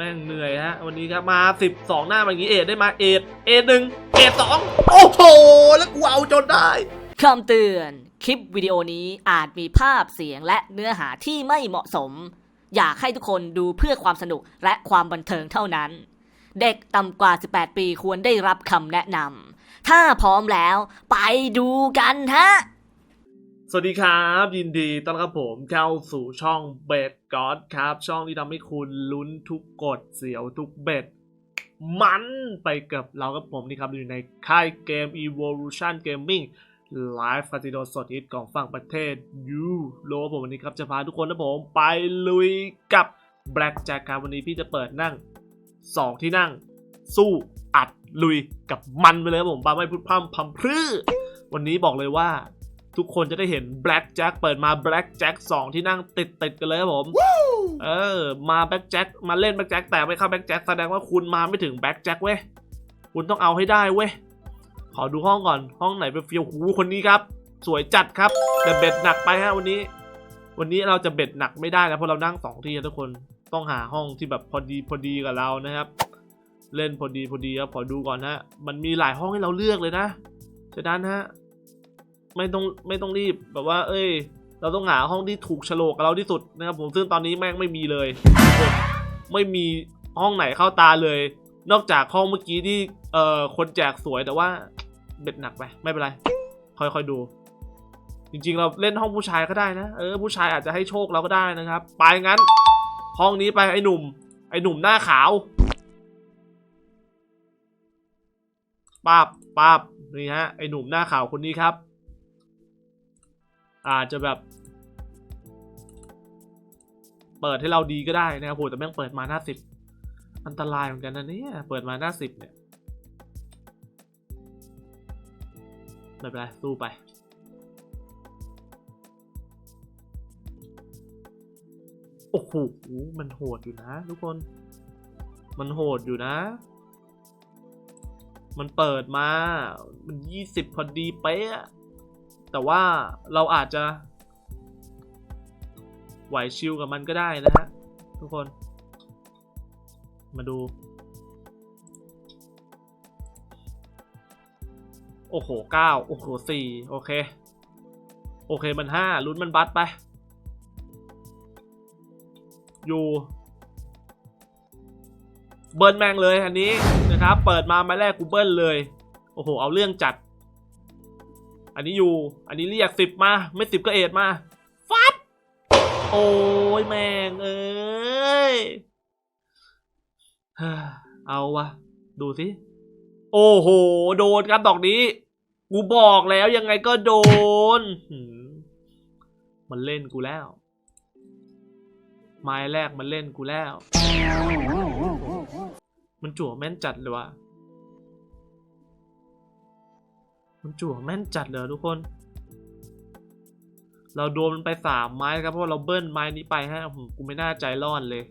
แม่งเหนื่อยฮะวันนี้ครับมา 12 หน้าเมื่อกี้เอ็ดได้มาเอ็ดเอ็ดหนึ่งเอ็ดสองโอ้โห แล้วกูเอาจนได้คำเตือนคลิปวิดีโอนี้อาจมีภาพเสียงและเนื้อหาที่ไม่เหมาะสม อยากให้ทุกคนดูเพื่อความสนุกและความบันเทิงเท่านั้น เด็กต่ำกว่า 18 ปีควรได้รับคำแนะนำถ้าพร้อมแล้วไปดูกันฮะ สวัสดีครับ ยินดีต้อนรับผมเข้าสู่ช่องเบ็ดก็อดครับ ช่องที่ทำให้คุณลุ้นทุกกฎเสียวทุกเบ็ด มันไปกับเรากับผมนี่ครับ อยู่ในค่ายเกม Evolution Gaming ไลฟ์คาสิโนสดฮิตของฝั่งประเทศยูโรผมวันนี้ครับ จะพาทุกคนนะผมไปลุยกับ Black Jack ครับวันนี้พี่จะเปิดนั่ง 2 ที่นั่ง สู้อัดลุยกับมันไปเลยครับผมปาไม่พูดพร่ำพำพรือวันนี้บอกเลยว่า ทุกคนจะได้เห็น Black Jack เปิดมา Black Jack 2ที่นั่งติดติดๆกันเลยครับผม เออ มา Black Jack มาเล่น Black Jack แต่ไม่เข้า Black Jack แสดงว่าคุณมาไม่ถึง Black Jack เว้ย คุณต้องเอาให้ได้เว้ย ขอดูห้องก่อนห้องไหนเป็นเฟียวหูคนนี้ครับ สวยจัดครับ แต่เบ็ดหนักไปฮะวันนี้ วันนี้เราจะเบ็ดหนักไม่ได้นะเพราะเรานั่งสองที่นะทุกคนต้องหาห้องที่แบบพอดีพอดีกับเรานะครับ เล่นพอดีพอดีครับขอดูก่อนนะมันมีหลายห้องให้เราเลือกเลยนะฉะนั้นฮะ ไม่ต้องไม่ต้องรีบแบบว่า เอ้ย เราต้องหาห้องที่ถูกฉลกกับเราที่สุดนะครับผมซึ่งตอนนี้แม่งไม่มีเลย ไม่มีห้องไหนเข้าตาเลย นอกจากห้องเมื่อกี้ที่เอ่อคนแจกสวยแต่ว่าเบ็ดหนักไปไม่เป็นไรค่อยๆดู จริงๆ เราเล่นห้องผู้ชายก็ได้นะเออผู้ชายอาจจะให้โชคเราก็ได้นะครับ ไปงั้น ห้องนี้ไปไอ้หนุ่ม ไอ้หนุ่มหน้าขาวป้าบป้าบนี่ฮะไอ้หนุ่มหน้าขาวคนนี้ครับ อาจจะแบบ เปิดให้เราดีก็ได้นะครับโหแต่แม่งเปิดมาหน้าสิบอันตรายเหมือนกันนะเนี่ยเปิดมาหน้าสิบเนี่ยไม่เป็นไรสู้ไปโอ้โหมันโหดอยู่นะทุกคน มันโหดอยู่นะ มันเปิดมา มันยี่สิบพอดีเป๊ะ แต่ว่าเราอาจจะ ไหวชิลกับมันก็ได้นะฮะทุกคน มาดู โอ้โหเก้าโอ้โหสี่โอเค โอเคมันห้าลุ้นมันบัตไป อยู่ เบิร์นแมงเลยอันนี้นะครับ เปิดมาไม้แรกกูเบิร์นเลย โอ้โห เอาเรื่องจัด อันนี้อยู่ อันนี้เรียกสิบมา ไม่สิบก็เอ็ดมา ฟัด โอ้ยแมงเอ้ย เอาวะ ดูสิ โอ้โห โดนครับดอกนี้ กูบอกแล้วยังไงก็โดน มันเล่นกูแล้ว ไม้แรกมันเล่นกูแล้ว มันจั่วแม่นจัดเลยว่ะ มันจั่วแม่นจัดเลยทุกคน เราโดนมันไปสามไม้ครับเพราะาเราเบิ้ลไม้นี้ไปฮะผมกูไม่น่าใจร้อนเลย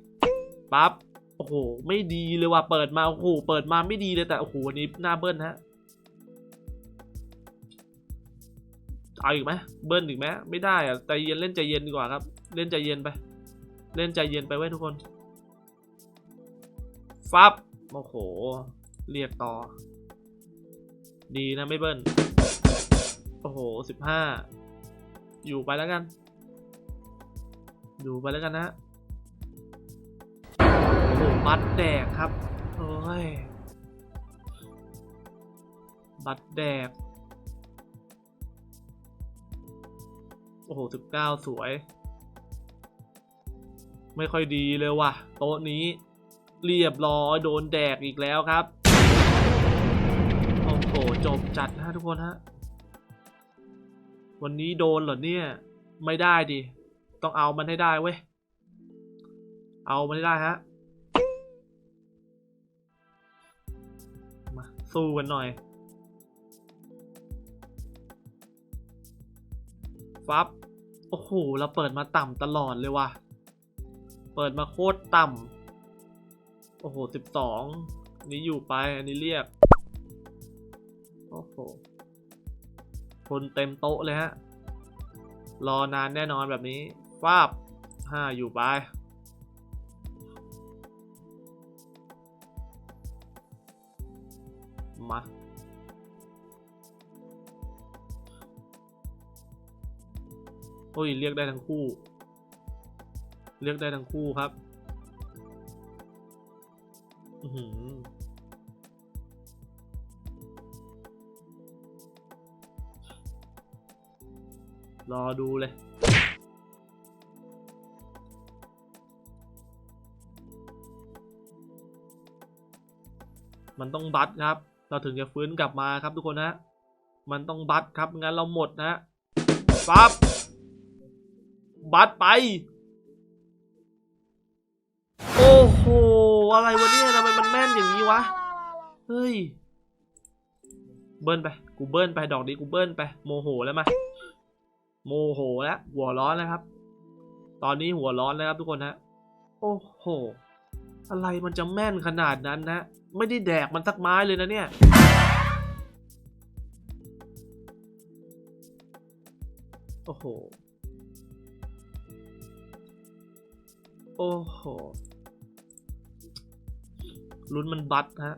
ปั๊บโอ้โห ไม่ดีเลยว่ะเปิดมาโอ้โหเปิดมาไม่ดีเลยแต่โอ้โหวันนี้หน้าเบิ้ลฮะเอาอีกไหมเบิ้ลอีกไหมไม่ได้อะใจเย็นเล่นใจเย็นดีกว่าครับ เล่นใจเย็นไป เล่นใจเย็นไปไว้ทุกคนฟับโอ้โห เรียกต่อ ดีนะไม่เบิ้ล โอ้โหสิบห้าอยู่ไปแล้วกัน อยู่ไปแล้วกันนะโอ้โหบัตรแดกครับโอ้ยบัตรแดกโอ้โหสิบเก้าสวย ไม่ค่อยดีเลยว่ะ โต๊ะนี้เรียบร้อยโดนแดกอีกแล้วครับ โอ้โห จบจัดนะทุกคนฮะ วันนี้โดนเหรอเนี่ย ไม่ได้ดิ ต้องเอามันให้ได้เว้ย เอามันให้ได้ฮะ มา สู้กันหน่อย ฟับ โอ้โห เราเปิดมาต่ำตลอดเลยว่ะ เปิดมาโคตรต่ำ โอ้โหสิบสองนี้อยู่ไป อันนี้เรียก โอ้โห คนเต็มโต๊ะเลยฮะ รอนานแน่นอนแบบนี้ฟาบห้าอยู่ไปมาโอ้ยเรียกได้ทั้งคู่ เรียกได้ทั้งคู่ครับ อือหือ รอดูเลย มันต้องบัตครับ เราถึงจะฟื้นกลับมาครับทุกคนนะมันต้องบัตครับไม่งั้นเราหมดนะปั๊บบัตไป โอ้โห อะไรวะเนี่ยทำไมมันแม่นอย่างนี้วะ เฮ้ย เบิ้ลไป กูเบิ้ลไป ดอกนี้กูเบิ้ลไป โมโหแล้วมา โมโหแล้วหัวร้อนแล้วครับ ตอนนี้หัวร้อนแล้วครับทุกคนฮะโอ้โห อะไรมันจะแม่นขนาดนั้นนะ ไม่ได้แดกมันสักไม้เลยนะเนี่ยโอ้โห โอ้โหลุ้นมันบัตฮะ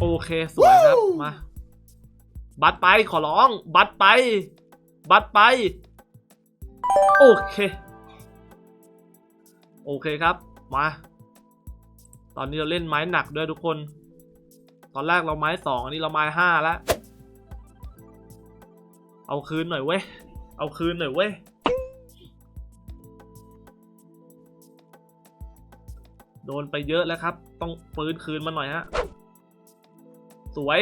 โอเคสวยครับมา บัตรไปขอร้อง บัตรไป บัตรไป โอเค โอเคครับมา ตอนนี้เราเล่นไม้หนักด้วยทุกคน ตอนแรกเราไม้สองอันนี้เราไม้ห้าแล้วเอาคืนหน่อยเว้ย เอาคืนหน่อยเว้ย โดนไปเยอะแล้วครับ ต้องฟื้นคืนมาหน่อยฮะ สวย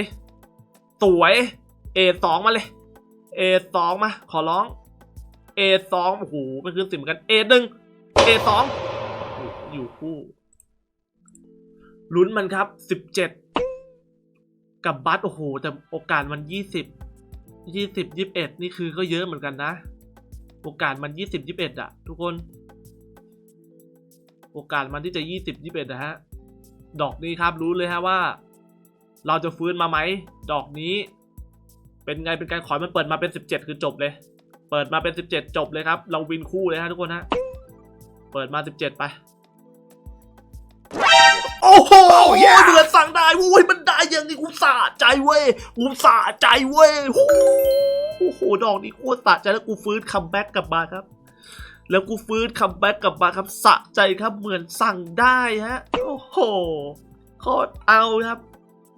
สวยเอสองมาเลยเอสองมา ขอร้องเอสองโอ้โหม่ขึ้นสิบเหมือนกันเอหนึ่งเอสองอยู่คู่ลุ้นมันครับสิบเจ็ดกับบัตโอ้โห แต่โอกาสมันยี่สิบยี่สิบยี่สิบเอ็ดนี่คือก็เยอะเหมือนกันนะ โอกาสมันยี่สิบยี่สิบเอ็ดอะทุกคน โอกาสมันที่จะยี่สิบยี่สิบเอ็ดนะฮะ ดอกนี้ครับรู้เลยฮะว่า เราจะฟื้นมาไหม ดอกนี้ เป็นไงเป็นการขอให้มันเปิดมาเป็นสิบเจ็ดคือจบเลย เปิดมาเป็นสิบเจ็ดจบเลยครับ เราวินคู่เลยฮะทุกคนฮะ เปิดมาสิบเจ็ดไป โอ้โหเดือดสั่งได้โว้ยมันได้ยังไงกูสะใจเว้ยกูสะใจเว้ยโอ้โห ดอกนี้โคตรสะใจแล้วกูฟื้นคัมแบ็กกลับมาครับแล้วกูฟื้นคัมแบ็กกลับมาครับสะใจครับเหมือนสั่งได้ฮะ โอ้โหโคตรเอาครับ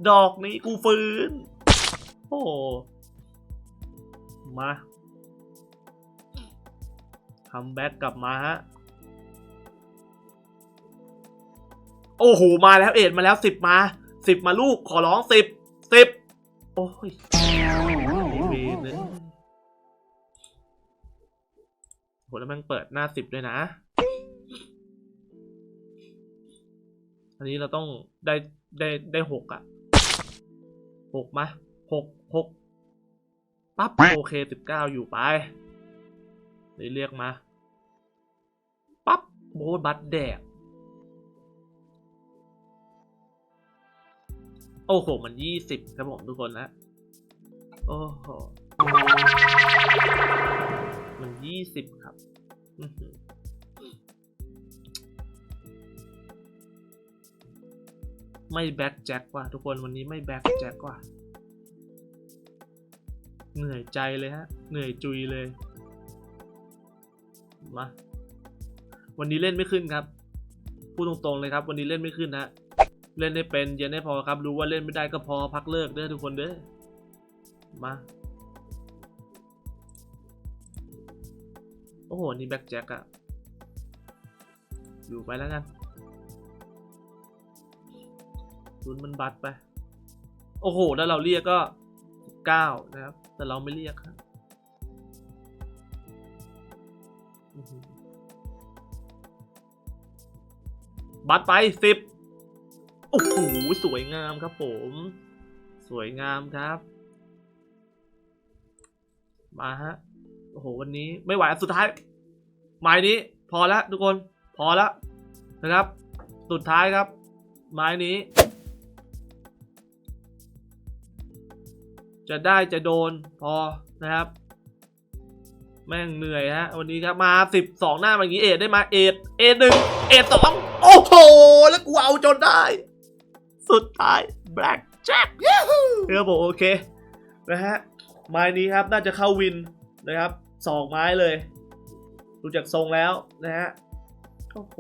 ดอกนี้กูฟื้น โอ้มาคัมแบ็กกลับมาฮะ โอ้โห มาแล้วเอ็ดมาแล้วสิบมาสิบมาลูกขอร้องสิบสิบโอ้ยโหแล้วมันเปิดหน้าสิบด้วยนะ อันนี้เราต้องได้ได้ได้หกอะ หกมาหกหกปั๊บโอเคสิบเก้าอยู่ไปเดี๋ยวเรียกมาปั๊บโบทบัตรแดก โอ้โห มันยี่สิบครับผมทุกคนนะ โอ้โห มันยี่สิบครับ ไม่แบ็คแจ็คว่ะทุกคนวันนี้ไม่แบ็คแจ็คว่ะเหนื่อยใจเลยฮะ เหนื่อยจุยเลยมาวันนี้เล่นไม่ขึ้นครับ พูดตรงๆเลยครับ วันนี้เล่นไม่ขึ้นนะเล่นได้เป็นเย็นได้พอครับ รู้ว่าเล่นไม่ได้ก็พอพักเลิกเด้อทุกคนเด้อมาโอ้โหนี่แบ็คแจ็คอะอยู่ไปแล้วกัน รุนมันบัตรไป โอ้โห แล้วเราเรียกก็เก้านะครับ แต่เราไม่เรียกครับบัตรไปสิบโอ้โห สวยงามครับผม สวยงามครับ มาฮะ โอ้โห วันนี้ไม่ไหว สุดท้ายไม้นี้ พอแล้วทุกคน พอแล้วนะครับ สุดท้ายครับ ไม้นี้ จะได้จะโดนพอนะครับ แม่งเหนื่อยฮะวันนี้ครับมาสิบสองหน้ามาอย่างนี้เอ็ดได้มาเอ็ดเอ็ดหนึ่งเอ็ดสองโอ้โหแล้วกูเอาจนได้ สุดท้ายแบล็กแจ็คครับผมโอเคนะฮะไม้นี้ครับน่าจะเข้าวินนะครับสองไม้เลยดูจากทรงแล้วนะฮะโอ้โห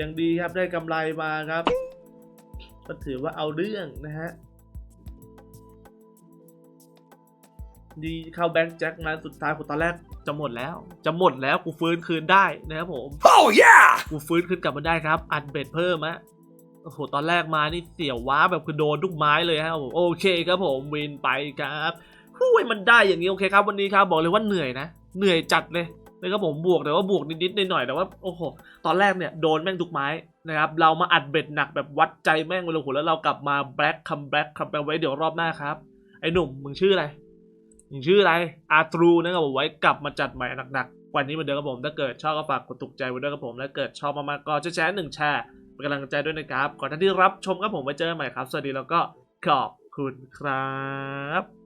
ยังดีครับได้กำไรมาครับ ก็ถือว่าเอาเรื่องนะฮะ ดีเข้าแบงค์แจ็คมาสุดท้ายผมตอนแรกจะหมดแล้ว จะหมดแล้วกูฟื้นคืนได้นะครับผม Oh yeah! กูฟื้นขึ้นกลับมาได้ครับ อัดเบ็ดเพิ่มฮะโอ้โห ตอนแรกมานี่เสียวว้าแบบคือโดนทุกไม้เลยฮะผมโอเคครับผมวินไปครับหุ้ยมันได้อย่างนี้โอเคครับวันนี้ครับบอกเลยว่าเหนื่อยนะ เหนื่อยจัดเลยนะครับผมบวกแต่ว่าบวกนิดๆหน่อยๆแต่ว่าโอ้โหตอนแรกเนี่ยโดนแม่งทุกไม้นะครับเรามาอัดเบ็ดหนักแบบวัดใจแม่งเลยโอ้โหแล้วเรากลับมาแบล็คคัมแบล็คคัมแบล็คไว้เดี๋ยวรอบหน้าครับไอ้หนุ่มมึงชื่ออะไร มึงชื่ออะไรอาตรูนะครับผมไว้กลับมาจัดใหม่หนักๆ วันนี้เหมือนเดิมครับผมถ้าเกิดชอบก็ฝากกดถูกใจไว้ด้วยครับผมและเกิดชอบมากๆก็จะแชร์หนึ่งแชร์เป็นกำลังใจด้วยนะครับก่อนหน้าที่รับชมครับผมไว้เจอกันใหม่ครับ สวัสดีแล้วก็ขอบคุณครับ